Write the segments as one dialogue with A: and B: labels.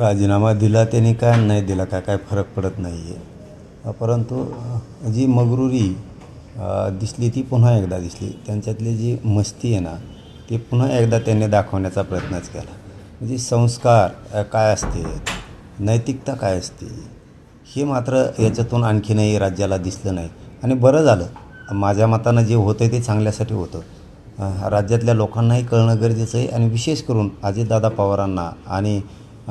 A: राजीनामा दिला त्यांनी काय नाही दिला काय काय फरक पडत नाही आहे परंतु जी मगरुरी दिसली ती पुन्हा एकदा दिसली. त्यांच्यातली जी मस्ती आहे ना ती पुन्हा एकदा त्यांनी दाखवण्याचा प्रयत्नच केला. म्हणजे संस्कार काय असते? नैतिकता काय असते? हे मात्र याच्यातून आणखीनही राज्याला दिसलं नाही. आणि बरं झालं. माझ्या मतानं जे होतं ते चांगल्यासाठी होतं. राज्यातल्या लोकांनाही कळणं गरजेचं आहे. आणि विशेष करून अजितदादा पवारांना आणि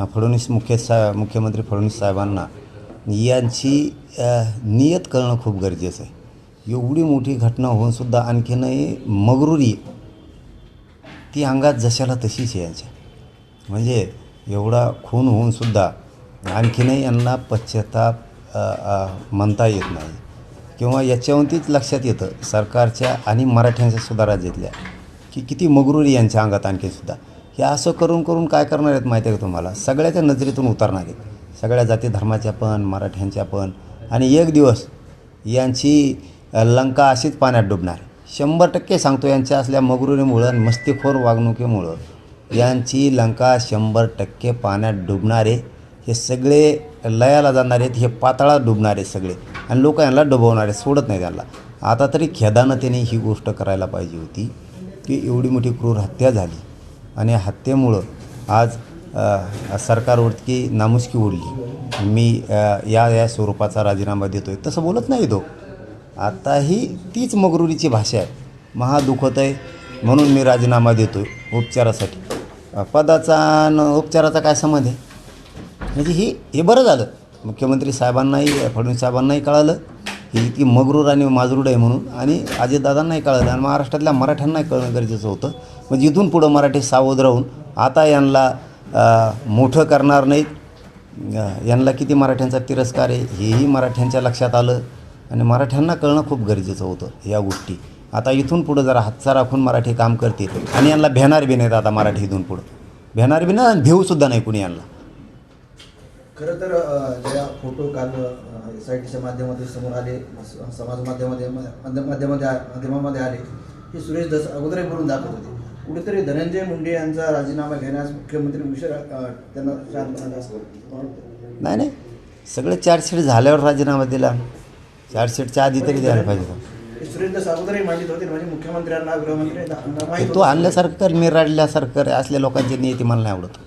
A: फडणवीस मुख्य सा मुख्यमंत्री फडणवीस साहेबांना यांची नियत करणं खूप गरजेचं आहे. एवढी मोठी घटना होऊनसुद्धा आणखीनही मगरुरी ती अंगात जशाला तशीच आहे यांच्या म्हणजे एवढा खून होऊनसुद्धा आणखीनही यांना पश्चाताप म्हणता येत नाही. किंवा याच्यावरतीच लक्षात येतं सरकारच्या आणि मराठ्यांच्यासुद्धा राज्यातल्या की किती मगरुरी यांच्या अंगात आणखीसुद्धा हे असं करून करून काय करणार आहेत माहिती आहे का तुम्हाला? सगळ्याच्या नजरेतून उतरणार आहेत. सगळ्या जाती धर्माच्या पण मराठ्यांच्या पण. आणि एक दिवस यांची लंका अशीच पाण्यात डुबणार. शंभर टक्के सांगतो यांच्या असल्या मगरुरीमुळं आणि मस्तीखोर वागणुकीमुळं यांची लंका शंभर टक्के पाण्यात डुबणारे हे सगळे लयाला जाणारे आहेत हे पाताळात डुबणारे सगळे. आणि लोक यांना डुबवणारे सोडत नाही त्यांना आता तरी खेदानं त्यांनी ही गोष्ट करायला पाहिजे होती की एवढी मोठी क्रूर हत्या झाली. आणि हत्येमुळं आज सरकारवरती नामुष्की उडली. मी या या स्वरूपाचा राजीनामा देतो आहे तसं बोलत नाही तो. आताही तीच मगरुरीची भाषा आहे. महा दुखत आहे म्हणून मी राजीनामा देतो आहे उपचारासाठी पदाचा न उपचाराचा काय संबंध आहे? म्हणजे ही हे बरं झालं. मुख्यमंत्री साहेबांनाही फडणवीस साहेबांनाही कळालं. ही इतकी मगरूर आणि माजरूड आहे म्हणून. आणि अजितदादांनाही कळलं आणि महाराष्ट्रातल्या मराठ्यांनाही कळणं गरजेचं होतं. म्हणजे इथून पुढं मराठी सावध राहून आता यांना मोठं करणार नाहीत यांना किती मराठ्यांचा तिरस्कार आहे हेही मराठ्यांच्या लक्षात आलं. आणि मराठ्यांना कळणं खूप गरजेचं होतं या गोष्टी. आता इथून पुढं जरा हातचा राखून मराठी काम करतील. आणि यांना भेणार बी नाहीत आता मराठी इथून पुढं. भेणार बी ना आणि भेऊसुद्धा नाही कुणी यांना.
B: खरं तर ज्या फोटो काल एस आय टीच्या माध्यमातून समोर आले समाज माध्यमामध्ये माध्यम माध्यमामध्ये माध्यमामध्ये आले हे सुरेश दस अगोदरही बोलून दाखवत होते कुठेतरी धनंजय मुंडे यांचा राजीनामा घेण्यास मुख्यमंत्री अ, त्यांना.
A: नाही नाही सगळं चार्जशीट झाल्यावर राजीनामा दिला चार्जशीटच्या आधी तरी द्यायला पाहिजे होतं.
B: हे सुरेश दस अगोदरही मांडित होते म्हणजे
A: तो. आणल्यासारखं कर मी राडल्यासारखं असल्या लोकांची नियती मला नाही आवडत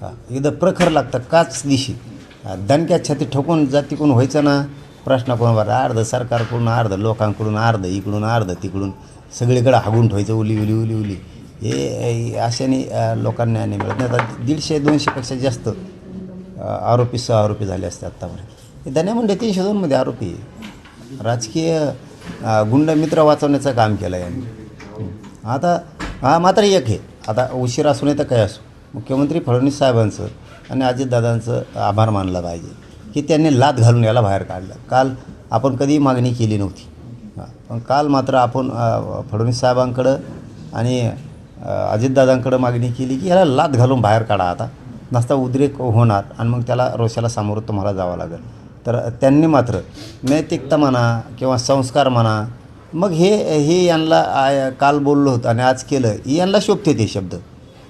A: हां एकदा प्रखर लागतं काच दिशी दणक्यात छाती ठोकून जातीकडून व्हायचं ना प्रश्न कोणावर अर्ध सरकारकडून अर्ध लोकांकडून अर्ध इकडून अर्ध तिकडून सगळीकडे हागून ठेवायचं उली उली उली उली. हे अशाने लोकांना न्याय मिळत नाही. आता दीडशे दोनशेपेक्षा जास्त आरोपी सह आरोपी झाले असते आत्तापर्यंत हे धन्या म्हणजे तीनशे दोनमध्ये आरोपी आहे. राजकीय गुंड मित्र वाचवण्याचं काम केलं यांनी. आता हा मात्र एक आहे. आता उशीर असू नये तर काय असू. मुख्यमंत्री फडणवीस साहेबांचं आणि अजितदादांचं आभार मानला पाहिजे की त्यांनी लात घालून याला बाहेर काढलं. काल आपण कधीही मागणी केली नव्हती. पण काल मात्र आपण फडणवीस साहेबांकडं आणि अजितदादांकडं मागणी केली की याला लात घालून बाहेर काढा आता. नसता उद्रेक होणार आणि मग त्याला रोषाला सामोरं तुम्हाला जावं लागेल. तर त्यांनी मात्र नैतिकता म्हणा किंवा संस्कार म्हणा मग हे हे यांना काल बोललो होतं आणि आज केलं यांना शोभते ते शब्द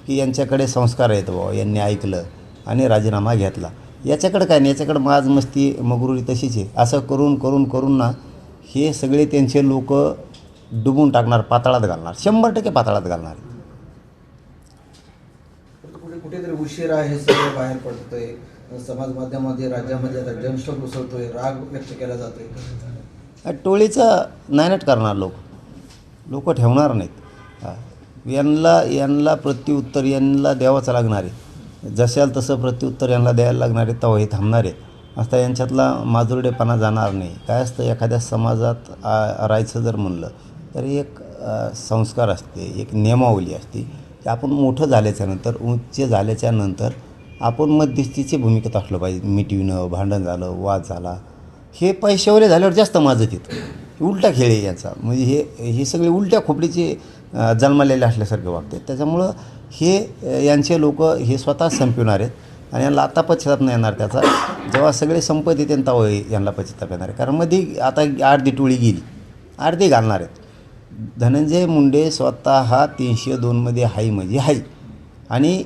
A: की यांच्याकडे संस्कार आहेत बुवा यांनी ऐकलं. आणि राजीनामा घेतला. याच्याकडे काय नाही याच्याकडे माज मस्ती मगरुरी तशीच आहे. असं करून करून करून ना हे सगळे त्यांचे लोक डुबून टाकणार पाताळात घालणार. शंभर टक्के पाताळात घालणार.
B: कुठेतरी उशिरा हे सगळं बाहेर पडतंय. समाज माध्यमामध्ये राज्यामध्ये आता जनस्टॉक उसळतोय राग व्यक्त केला जातोय.
A: टोळीचं नायनट करणार लोक. लोक ठेवणार नाहीत. यांना यांना प्रत्युत्तर यांना द्यावंच लागणार आहे. जशाल तसं प्रत्युत्तर यांना द्यायला लागणारे आहे थांबणारे हे आता यांच्यातला माजुरडेपणा जाणार नाही. काय असतं एखाद्या समाजात राहायचं जर म्हणलं तर एक संस्कार असते एक नियमावली असते की आपण मोठं झाल्याच्यानंतर उच्च झाल्याच्यानंतर आपण मध्यस्थीची भूमिकेत असलं पाहिजे. मिटविणं भांडण झालं वाद झाला हे पैशावर झाल्यावर जास्त माजत येतं उलटा खेळ आहे याचा. म्हणजे हे हे सगळे उलट्या खोपडीचे जन्मलेले असल्यासारखे वागते त्याच्यामुळं हे यांचे लोक हे स्वतः संपवणार आहेत. आणि यांना आता पश्चाताप नाही येणार त्याचा. जेव्हा सगळे संपत येते तेव्हा यांना पश्चाताप येणार आहे. कारण मध्ये आता अर्धी टोळी गेली. अर्धी घालणार आहेत. धनंजय मुंडे स्वतः तीनशे दोनमध्ये हाय म्हणजे हाय. आणि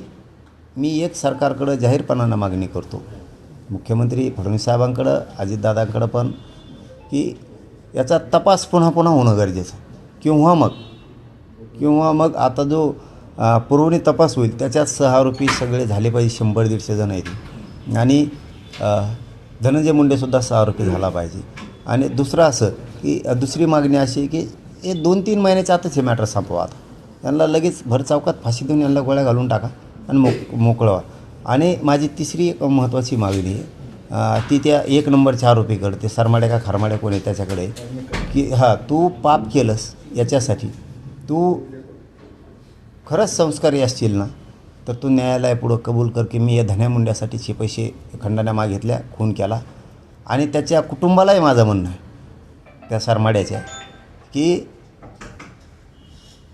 A: मी एक सरकारकडं जाहीरपणानं मागणी करतो. मुख्यमंत्री फडणवीस साहेबांकडं अजितदादांकडं पण की याचा तपास पुन्हा पुन्हा होणं गरजेचं किंवा मग किंवा मग आता जो पुरवणी तपास होईल. त्याच्यात सहा सहआरोपी सगळे झाले पाहिजे शंभर दीडशे जण आहेत. आणि धनंजय मुंडेसुद्धा सहा सहआरोपी झाला पाहिजे. आणि दुसरं असं की दुसरी मागणी अशी आहे की हे दोन तीन महिन्याच्या आतच हे मॅटर संपवा आता. यांना लगेच भर चौकात फाशी देऊन यांना गोळ्या घालून टाका आणि मोक मोकळवा आणि माझी तिसरी एक महत्त्वाची मागणी आहे. ती त्या एक नंबरच्या आरोपीकडे ते सरमाड्या का खारमाड्या कोण आहे त्याच्याकडे की हां तू पाप केलंस याच्यासाठी. तू खरंच संस्कारी असतील ना. तर तू न्यायालयापुढं कबूल कर की मी या धन्यामुंड्यासाठीचे पैसे खंडाने मागितल्या खून केला. आणि त्याच्या कुटुंबालाही माझं म्हणणं आहे त्या सरमाड्याच्या की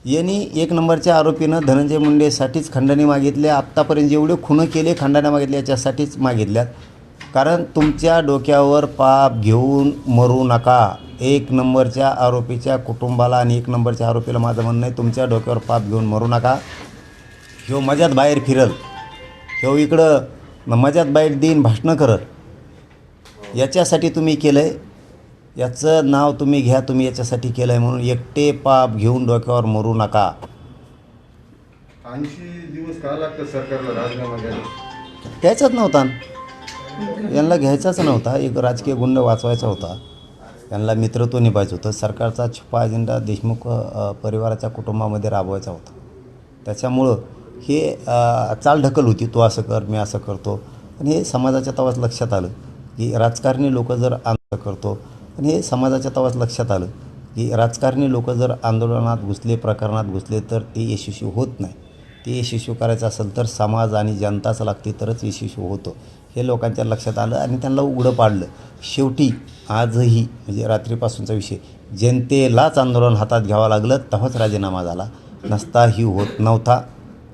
A: यांनी एक नंबरच्या आरोपीनं धनंजय मुंडेसाठीच खंडणी मागितल्या आत्तापर्यंत जेवढे खुनं केले खंडाने मागितले याच्यासाठीच मागितल्यात. कारण तुमच्या डोक्यावर पाप घेऊन मरू नका. एक नंबरच्या आरोपीच्या कुटुंबाला आणि एक नंबरच्या आरोपीला माझं म्हणणं आहे तुमच्या डोक्यावर पाप घेऊन मरू नका. ह्यो मजात बाहेर फिरल. ह्यो इकडं मजात बाहेर देईन भाषणं करल. याच्यासाठी तुम्ही केलं आहे याचं नाव तुम्ही घ्या तुम्ही याच्यासाठी केलं आहे म्हणून एकटे पाप घेऊन डोक्यावर मरू नका.
C: ऐंशी दिवस का लागतं सरकारला राजीनामा द्यायला?
A: घ्यायचाच नव्हता. यांना घ्यायचाच नव्हता. एक राजकीय गुंड वाचवायचा होता. त्यांना मित्रत्व निभायचं होतं. सरकारचा छुपा अजेंडा देशमुख परिवाराच्या कुटुंबामध्ये राबवायचा होता. त्याच्यामुळं हे चाल चालढकल होती. तू असं कर मी असं करतो. आणि हे समाजाच्या तवाच लक्षात आलं की राजकारणी लोक जर आंदोलन करतो आणि हे समाजाच्या तवाच लक्षात आलं की राजकारणी लोक जर आंदोलनात घुसले प्रकरणात घुसले तर ते यशस्वी होत नाही. ते यशस्वी करायचं असेल तर समाज आणि जनताच लागते तरच यशस्वी होतो. हे लोकांच्या लक्षात आलं आणि त्यांना उघडं पाडलं. शेवटी आजही म्हणजे रात्रीपासूनचा विषय जनतेलाच आंदोलन हातात घ्यावं लागलं तेव्हाच राजीनामा झाला. नसताही होत नव्हता.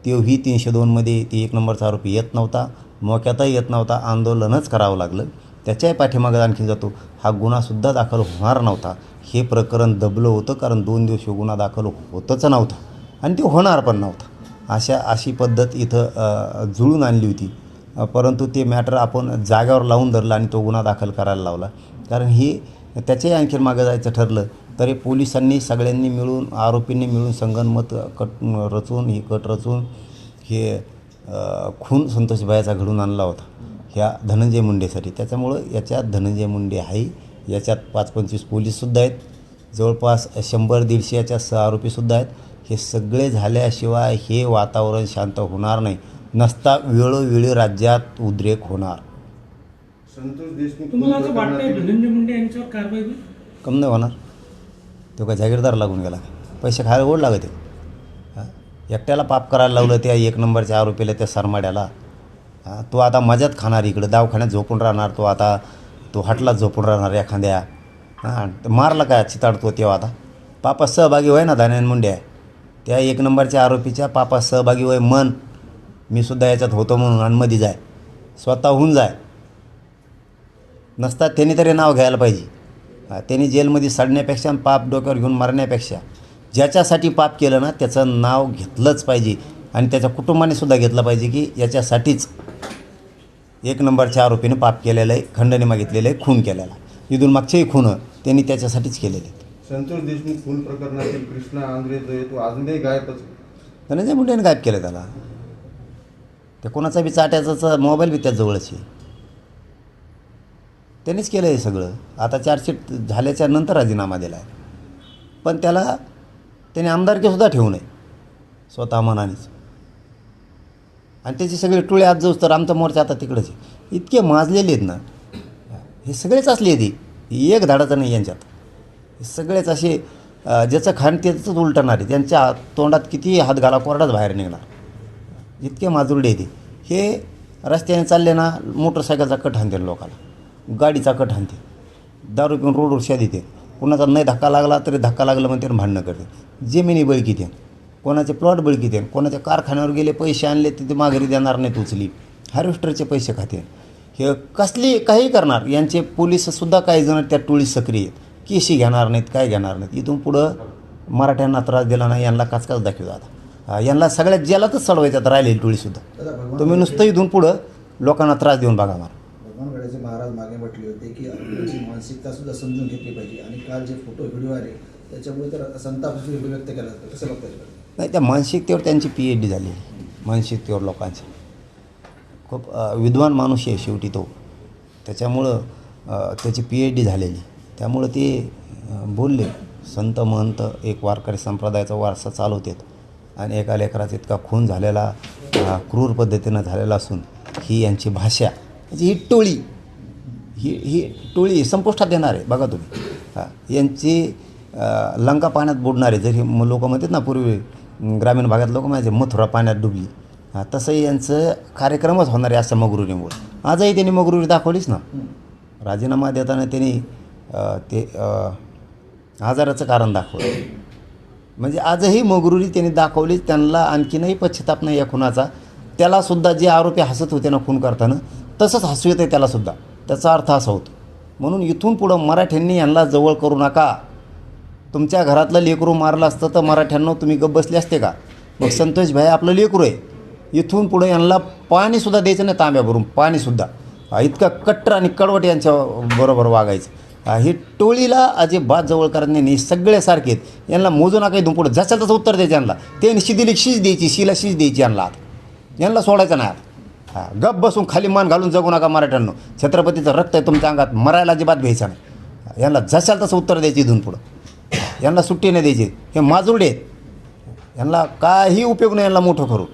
A: तेव्हाही तीनशे दोनमध्ये ती एक नंबरचा आरोपी येत नव्हता. मोक्यातही येत नव्हता. आंदोलनच करावं लागलं. त्याच्याही पाठीमागं आणखी जातो. हा गुन्हासुद्धा दाखल होणार नव्हता. हे प्रकरण दबलं होतं कारण दोन दिवस हे गुन्हा दाखल होतच नव्हता. आणि ते होणार पण नव्हता. अशा अशी पद्धत इथं जुळून आणली होती. परंतु ते मॅटर आपण जाग्यावर लावून धरलं आणि तो गुन्हा दाखल करायला लावला. कारण ही त्याच्याही आणखीन मागं जायचं ठरलं तरी पोलिसांनी सगळ्यांनी मिळून आरोपींनी मिळून संगनमत कट रचून ही कट रचून हे खून संतोषबाईचा घडून आणला होता ह्या धनंजय मुंडेसाठी. त्याच्यामुळं याच्यात धनंजय मुंडे आहे. याच्यात पाच पंचवीस पोलीससुद्धा आहेत. जवळपास शंभर दीडशे याच्या सह आरोपीसुद्धा आहेत. हे सगळे झाल्याशिवाय हे वातावरण शांत होणार नाही. नसता वेळोवेळी राज्यात उद्रेक होणार.
C: संतोष देशमुख
D: तुम्हाला असं वाटतंय
C: प्रकरणातील-
D: धनंजय मुंडे यांच्यावर कारवाई होईल?
A: कम नाही होणार. तो काय जागीरदार लागून गेला पैसे खायला गोड लागत आहे हां? एकट्याला पाप करायला लावलं त्या एक नंबरच्या आरोपीला त्या सरमाड्याला. हां? तो आता मजात खाणार इकडं. दवाखान्यात झोपून राहणार तो आता. तो हटलाच झोपून राहणार एखाद्या. हां? तर मारला काय चिताडतो तेव्हा आता? पापात सहभागी होय ना धान्यान मुंड्या त्या एक नंबरच्या आरोपीच्या पापात सहभागी होय मन मी सुद्धा याच्यात होतो म्हणून आणि मध्ये जाय. स्वतःहून जाय. नसतात त्यांनी तरी नाव घ्यायला पाहिजे. त्यांनी जेलमध्ये सडण्यापेक्षा पाप डोक्यावर घेऊन मरण्यापेक्षा ज्याच्यासाठी पाप केलं ना त्याचं नाव घेतलंच पाहिजे. आणि त्याच्या कुटुंबाने सुद्धा घेतलं पाहिजे की याच्यासाठीच एक नंबरच्या आरोपीनं पाप केलेलं आहे खंडणी मागितलेलं आहे खून केलेला इथून मागचेही खून त्यांनी त्याच्यासाठीच केलेले
C: संतोष देशमुख खून प्रकरणातील कृष्णा आंध्रे जो आहे तो अजूनही गायबच
A: धनंजय मुंडेने गायब केलं त्याला. ते कोणाचा बी चाट्याचा मोबाईल बी त्याजवळच आहे त्यांनीच केलं हे सगळं. आता चार्जशीट झाल्याच्यानंतर राजीनामा दिला आहे पण त्याला त्याने आमदारकीसुद्धा ठेवू नये. स्वतः मनानेच. आणि त्याची सगळे टुळे आज जाऊस तर आमचा मोर्चा आता तिकडंच आहे. इतके माजलेले आहेत ना. हे सगळेच असले ती. एक धाडाचं नाही यांच्यात. हे सगळेच असे ज्याचं खाण त्याचंच उलटणार आहे. त्यांच्या तोंडात किती हात घाला कोरडाच बाहेर निघणार. जितके माजुरडे येते हे रस्त्याने चालले ना मोटरसायकलचा कट हाणते लोकाला. गाडीचा कट हाणते दारू पिऊन रोडवर शा देते कुणाचा नाही धक्का लागला तरी धक्का लागला म्हणते भांडणं करते जमिनी बळकी देन. कोणाचे प्लॉट बळकी देन. कोणाच्या कारखान्यावर गेले पैसे आणले तिथे माघारी देणार नाहीत उचली हार्वेस्टरचे पैसे खाते हे कसली काही करणार? यांचे पोलीससुद्धा काही जण त्या टोळी सक्रिय आहेत. केशी घेणार नाहीत काय घेणार नाहीत. इथून पुढं मराठ्यांना त्रास दिला नाही यांना काचकाच दाखवू आता. यांना सगळ्यात जेलातच चढवायच्यात राहिलेली टोळीसुद्धा तुम्ही नुसतं इथून पुढं लोकांना त्रास देऊन बघा मला
B: भगवान गडाचे महाराज मागे म्हटले होते की आपल्याची मानसिकता सुद्धा समजून घेतली पाहिजे आणि काल जे फोटो व्हिडिओ आले त्याच्यामुळे तर संताप व्यक्त केला जातो. कसं बघता
A: नाही त्या मानसिकतेवर त्यांची पी एच डी झालेली मानसिकतेवर लोकांची. खूप विद्वान माणूस आहे शेवटी तो. त्याच्यामुळं त्याची पी एच डी झालेली. त्यामुळं ते बोलले संत महंत एक वारकरी संप्रदायाचा वारसा चालवतात आणि एका लेकराचा इतका खून झालेला क्रूर पद्धतीनं झालेला असून ही यांची भाषा म्हणजे ही टोळी ही ही टोळी संपुष्टात येणार आहे. बघा तुम्ही. यांची लंका पाण्यात बुडणारे जरी लोक म्हणतात ना पूर्वी ग्रामीण भागात लोक म्हणायचे मथुरा पाण्यात डुबली. तसंही यांचं कार्यक्रमच होणार आहे असं मगरुरीमुळे. आजही त्यांनी मगरुरी दाखवलीच ना. राजीनामा देताना त्यांनी ते आजाराचं कारण दाखवलं. म्हणजे आजही मोगरुरी त्यांनी दाखवली त्यांना आणखीनही पश्चाताप नाही या खुनाचा. त्यालासुद्धा जे आरोपी हसत होते ना खून करताना तसंच हसू येतं त्यालासुद्धा त्याचा अर्थ असा होतो. म्हणून इथून पुढं मराठ्यांनी यांना जवळ करू नका. तुमच्या घरातलं लेकरू मारलं असतं तर मराठ्यांना तुम्ही गप्प बसले असते का? मग संतोष भाई आपलं लेकरू आहे. इथून पुढं यांना पाणीसुद्धा द्यायचं नाही तांब्याभरून पाणीसुद्धा इतका कट्टर आणि कडवट यांच्या बरोबर वागायचं. हे ही टोळीला अजिबात जवळ नाही सगळे सारखे आहेत. यांना मोजू नका इथून पुढं जसं तसं उत्तर द्यायचं यांना. ते शिदिली शीज द्यायची शिला शीज द्यायची यांना. आता यांना सोडायचं नाही आत. हा गप बसून खाली मान घालून जगू नका मराठ्यांनो. छत्रपतीचं रक्त आहे तुमच्या अंगात मरायला अजिबात घ्यायचं नाही. यांना जशाल तसं उत्तर द्यायची इथून पुढं. यांना सुट्टी नाही द्यायची. हे माजुरडे आहेत. यांना काही उपयोग नाही यांना मोठं करून.